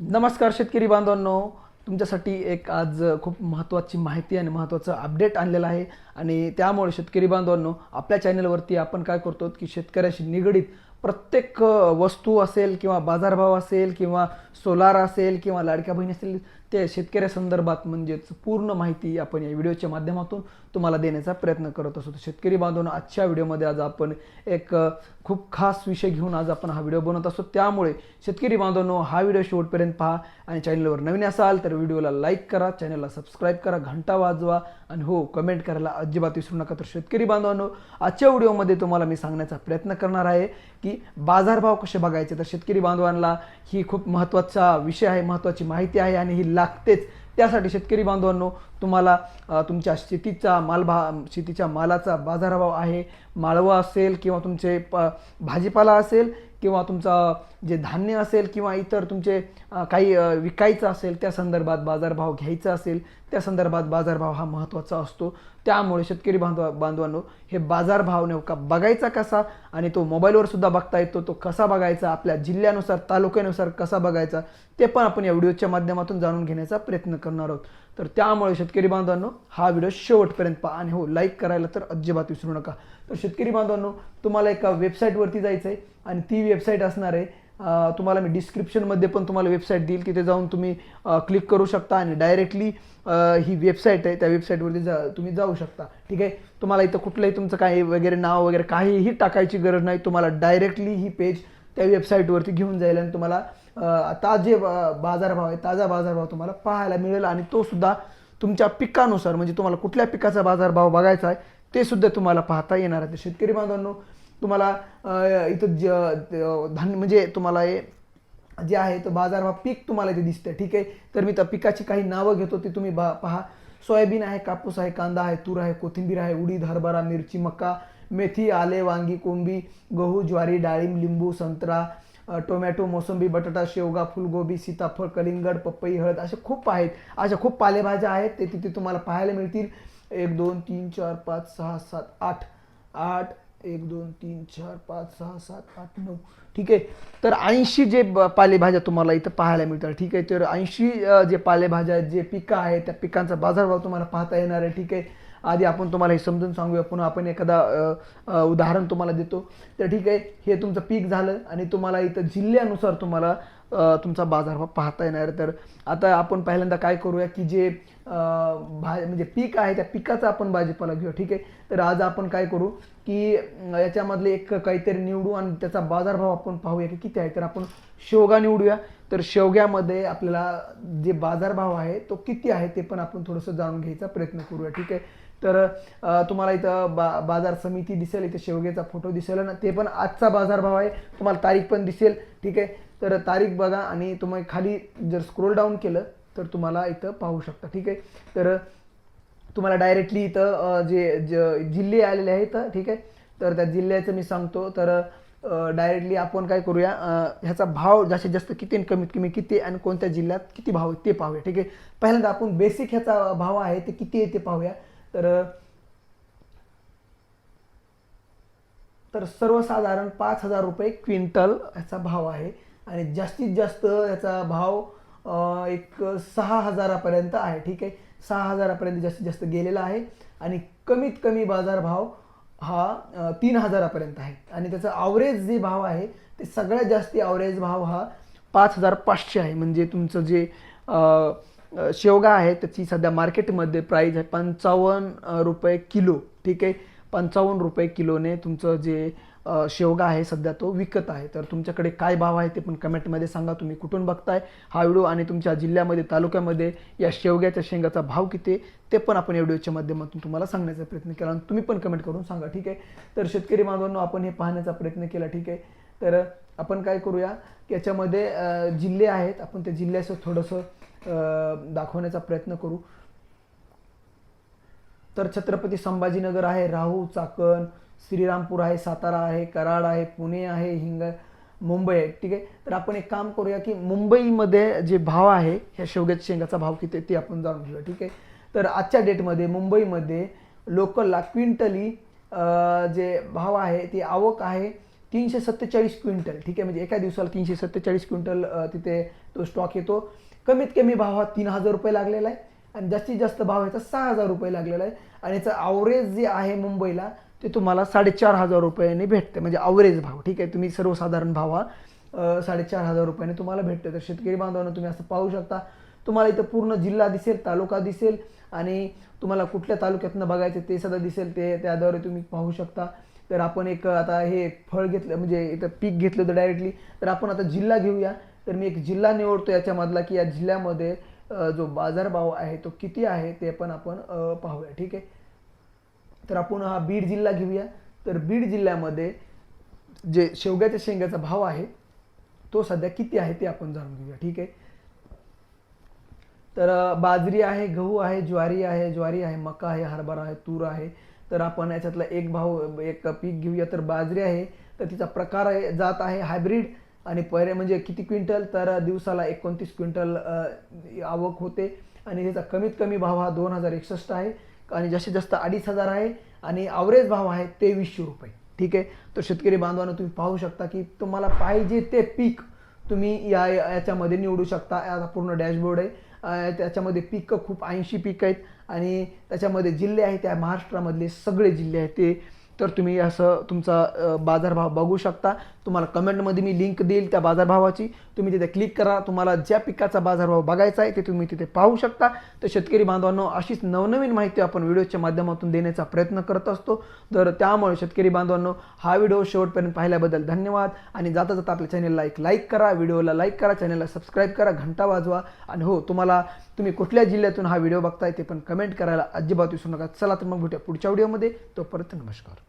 नमस्कार शेतकरी बांधवांनो. तुमच्यासाठी एक आज खूप महत्त्वाची माहिती आणि महत्त्वाचं अपडेट आणलेलं आहे. आणि त्यामुळे शेतकरी बांधवांनो आपल्या चॅनलवरती आपण काय करतो की शेतकऱ्याशी निगडीत प्रत्येक वस्तू असेल किंवा बाजारभाव असेल किंवा सोलार असेल किंवा लाडक्या बहिणी असेल त्या शेतकऱ्यासंदर्भात म्हणजेच पूर्ण माहिती आपण या व्हिडिओच्या माध्यमातून तुम्हाला देण्याचा प्रयत्न करत असतो. शेतकरी बांधवांनो आजच्या व्हिडिओमध्ये आज आपण एक खूप खास विषय घेऊन आज आपण हा व्हिडिओ बनवत असतो. त्यामुळे शेतकरी बांधवांनो हा व्हिडिओ शेवटपर्यंत पहा आणि चॅनलवर नवीन असाल तर व्हिडिओला लाईक करा चॅनलला सबस्क्राईब करा घंटा वाजवा आणि हो कमेंट करायला अजिबात विसरू नका. तर शेतकरी बांधवांनो आजच्या व्हिडिओमध्ये तुम्हाला मी सांगण्याचा प्रयत्न करणार आहे की बाजारभाव कसे बघायचे? तर शेतकरी बांधवांना ही खूप महत्त्वाचा विषय आहे महत्त्वाची माहिती आहे आणि ही लागतेच. त्यासाठी शेतकरी बांधवांनो तुम्हाला तुमच्या शेतीचा मालभा शेतीच्या मालाचा बाजारभाव आहे. माळवा असेल किंवा तुमचे प भाजीपाला असेल किंवा तुमचा जे धान्य असेल किंवा इतर तुमचे काही विकायचं असेल त्या संदर्भात बाजारभाव घ्यायचा असेल त्या संदर्भात बाजारभाव हा महत्त्वाचा असतो. त्यामुळे शेतकरी बांधवा बांधवांनो हे बाजारभाव नेमका बघायचा कसा आणि तो मोबाईलवर सुद्धा बघता येतो तो कसा बघायचा आपल्या जिल्ह्यानुसार तालुक्यानुसार कसा बघायचा ते पण आपण या व्हिडिओच्या माध्यमातून जाणून घेण्याचा प्रयत्न करणार आहोत. तर त्यामुळे शेतकरी बांधवांनो हा व्हिडिओ शेवटपर्यंत पहा आणि हो लाईक करायला तर अजिबात विसरू नका. तर शेतकरी बांधवांनो तुम्हाला एका वेबसाईटवरती जायचं आहे आणि ती वेबसाईट असणार आहे तुम्हाला मी डिस्क्रिप्शनमध्ये पण तुम्हाला वेबसाईट देईल तिथे जाऊन तुम्ही क्लिक करू शकता आणि डायरेक्टली ही वेबसाईट आहे त्या वेबसाईटवरती जा तुम्ही जाऊ शकता. ठीक आहे? तुम्हाला इथं कुठलंही तुमचं काही वगैरे नाव वगैरे काहीही टाकायची गरज नाही. तुम्हाला डायरेक्टली ही पेज त्या वेबसाईटवरती घेऊन जाईल आणि तुम्हाला ताजे बाजारभाव आहे ताजा बाजारभाव तुम्हाला पाहायला मिळेल आणि तो सुद्धा तुमच्या पिकानुसार म्हणजे तुम्हाला कुठल्या पिकाचा बाजारभाव बघायचा आहे ते सुद्धा तुम्हाला पाहता येणार आहे. शेतकरी बांधवांनो तुम्हाला इथं ज धान्य म्हणजे तुम्हाला हे जे आहे तर बाजारभाव पीक तुम्हाला इथे दिसतं ठीक आहे? तर मी त्या पिकाची काही नावं घेतो ते तुम्ही बा पहा. सोयाबीन आहे कापूस आहे कांदा आहे तूर आहे कोथिंबीर आहे उडीद हरभरा मिरची मका मेथी आले वांगी कोंबी गहू ज्वारी डाळिंब लिंबू संत्रा टोमॅटो मोसंबी बटाटा शेवगा फुलगोबी सीताफळ कलिंगड पपई हळद असे खूप आहेत. अशा खूप पालेभाज्या आहेत ते तिथे तुम्हाला पाहायला मिळतील. एक दोन तीन चार पाच सहा सात आठ. आठ एक दोन तीन चार पाच सहा सात आठ नऊ. ठीक आहे? तर ऐंशी जे पालेभाज्या तुम्हाला इथं पाहायला मिळतात ठीक आहे? तर ऐंशी जे पालेभाज्या आहेत, जे पिकं आहेत त्या पिकांचा बाजारभाव तुम्हाला पाहता येणार आहे ठीक आहे? आधी आपण तुम्हाला हे समजून सांगूया. पुन्हा आपण एखादा उदाहरण तुम्हाला देतो. तर ठीक आहे? हे तुमचं पीक झालं आणि तुम्हाला इथं जिल्ह्यानुसार तुम्हाला तुमचा बाजारभाव पाहता येणार तर आता आपण पहिल्यांदा काय करूया की जे भा म्हणजे पीक आहे त्या पिकाचा आपण भाजीपाला घेऊ ठीक आहे? तर आज आपण काय करू की याच्यामधले एक काहीतरी निवडू आणि त्याचा बाजारभाव आपण पाहूया की किती आहे. तर आपण शेवगा निवडूया. तर शेवग्यामध्ये आपल्याला जे बाजारभाव आहे तो किती आहे ते पण आपण थोडंसं जाणून घ्यायचा प्रयत्न करूया. ठीक आहे? तर तुम्हाला इथं बा बाजार समिती दिसेल इथे शेवग्याचा फोटो दिसेल ना ते पण आजचा बाजारभाव आहे. तुम्हाला तारीख पण दिसेल. ठीक आहे? तर तारीख बघा आणि तुम्ही खाली जर स्क्रोल डाऊन केलं तर तुम्हाला इथं पाहू शकता. ठीक आहे? तर तुम्हाला डायरेक्टली इथं जे ज- जिल्हे आलेले आहेत ठीक आहे? तर त्या जिल्ह्याचं मी सांगतो. तर डायरेक्टली आपण काय करूया ह्याचा भाव जास्तीत जास्त किती आणि कमीत कमी किती आणि कोणत्या जिल्ह्यात किती भाव आहे ते पाहूया. ठीक आहे? पहिल्यांदा आपण बेसिक ह्याचा भाव आहे ते किती आहे ते पाहूया. तर तर सर्वसाधारण पाच हजार रुपये क्विंटल ह्याचा भाव आहे. आणि जास्तीत जास्त याचा भाव एक सहा हजारापर्यंत आहे ठीक आहे? सहा हजारापर्यंत जास्तीत जास्त गेलेला आहे आणि कमीत कमी बाजारभाव हा तीन हजारापर्यंत आहे. आणि त्याचा आवरेज जे भाव आहे ते सगळ्यात जास्ती आवरेज भाव हा पाच हजार पाचशे आहे. म्हणजे तुमचं जे शेवगा आहे त्याची सध्या मार्केटमध्ये प्राईज आहे पंचावन्न रुपये किलो ठीक आहे? पंचावन्न रुपये किलोने तुमचं जे शेवगा आहे सध्या तो विकत आहे. तर तुमच्याकडे काय भाव आहे ते पण कमेंटमध्ये सांगा. तुम्ही कुठून बघताय हा व्हिडिओ आणि तुमच्या जिल्ह्यामध्ये तालुक्यामध्ये या शेवग्याच्या शेंगाचा भाव किती ते पण आपण या व्हिडिओच्या माध्यमातून तुम्हाला सांगण्याचा प्रयत्न केला. आणि तुम्ही पण कमेंट करून सांगा ठीक आहे? तर शेतकरी बांधवांनो आपण हे पाहण्याचा प्रयत्न केला ठीक आहे? तर आपण काय करूया की याच्यामध्ये जिल्हे आहेत. आपण त्या जिल्ह्याचं थोडंसं दाखवण्याचा प्रयत्न करू. तर छत्रपती संभाजीनगर आहे राहू चाकण श्रीरामपूर आहे सातारा आहे कराड आहे पुणे आहे हिंग मुंबई आहे. ठीक आहे? तर आपण एक काम करूया की मुंबईमध्ये जे भाव आहे ह्या शेवग्याच्या शेंगाचा भाव किती आहे ते आपण जाणून घेऊया. ठीक आहे? तर आजच्या डेटमध्ये मुंबईमध्ये लोकलला क्विंटली जे भाव आहे ती आवक आहे तीनशे सत्तेचाळीस क्विंटल. ठीक आहे? म्हणजे एका दिवसाला तीनशे सत्तेचाळीस क्विंटल तिथे तो स्टॉक येतो. कमीत कमी भाव हा तीन हजार रुपये लागलेला आहे. आणि जास्तीत जास्त भाव याचा सहा हजार रुपये लागलेला आहे. आणि याचा आवरेज जे आहे मुंबईला ते तुम्हाला साडेचार हजार रुपयाने भेटते. म्हणजे अवरेज भाव. ठीक आहे? तुम्ही सर्वसाधारण भाव हा साडेचार हजार रुपयाने तुम्हाला भेटतो. तर शेतकरी बांधवांना तुम्ही असं पाहू शकता. तुम्हाला इथं पूर्ण जिल्हा दिसेल तालुका दिसेल आणि तुम्हाला कुठल्या तालुक्यातनं बघायचं ते सुद्धा दिसेल. ते त्याद्वारे तुम्ही पाहू शकता. तर आपण एक आता हे फळ घेतलं म्हणजे इथं पीक घेतलं होतं डायरेक्टली तर आपण आता जिल्हा घेऊया. तर मी एक जिल्हा निवडतो याच्यामधला की या जिल्ह्यामध्ये जो बाजारभाव आहे तो किती आहे ते पण आपण पाहूया. ठीक आहे? तर आपण हा बीड जिल्हा घेऊया. तर बीड जिल्ह्यामध्ये जे शेवग्याच्या शेंगाचा भाव आहे तो सध्या किती आहे ते आपण जाणून घेऊया. ठीक आहे? तर बाजरी आहे गहू आहे ज्वारी आहे ज्वारी आहे मका आहे हरभरा आहे तूर आहे. तर आपण याच्यातला एक भाव एक पीक घेऊया. तर बाजरी आहे तर तिचा प्रकार आहे जात आहे हायब्रिड आणि पहिले म्हणजे किती क्विंटल? तर दिवसाला एकोणतीस क्विंटल आवक होते आणि त्याचा कमीत कमी भाव हा दोन हजार एकसष्ट आहे. आणि जास्तीत जास्त अडीच हजार आहे आणि ॲव्हरेज भाव आहे तेवीसशे रुपये. ठीक आहे? तर शेतकरी बांधवांना तुम्ही पाहू शकता की तुम्हाला पाहिजे ते पीक तुम्ही या याच्यामध्ये निवडू शकता. याचा पूर्ण डॅशबोर्ड आहे. त्याच्यामध्ये पिकं खूप ऐंशी पिकं आहेत. आणि त्याच्यामध्ये जिल्हे आहेत त्या महाराष्ट्रामधले सगळे जिल्हे आहेत. ते तर तुम्ही असं तुमचा बाजारभाव बघू शकता. तुम्हाला कमेंटमध्ये मी लिंक देईल त्या बाजारभावाची. तुम्ही तिथे क्लिक करा. तुम्हाला ज्या पिकाचा बाजारभाव बघायचा आहे ते तुम्ही तिथे पाहू शकता. तर शेतकरी बांधवांनो अशीच नवनवीन माहिती आपण व्हिडिओच्या माध्यमातून देण्याचा प्रयत्न करत असतो. तर त्यामुळे शेतकरी बांधवांनो हा व्हिडिओ शेवटपर्यंत पाहिल्याबद्दल धन्यवाद. आणि जाता जाता आपल्या चॅनलला एक लाईक करा. व्हिडिओला लाईक करा. चॅनलला सबस्क्राईब करा. घंटा वाजवा. आणि हो तुम्हाला तुम्ही कुठल्या जिल्ह्यातून हा व्हिडिओ बघताय ते पण कमेंट करायला अजिबात विसरू नका. चला तर मग भेटूया पुढच्या व्हिडिओमध्ये. तोपर्यंत नमस्कार.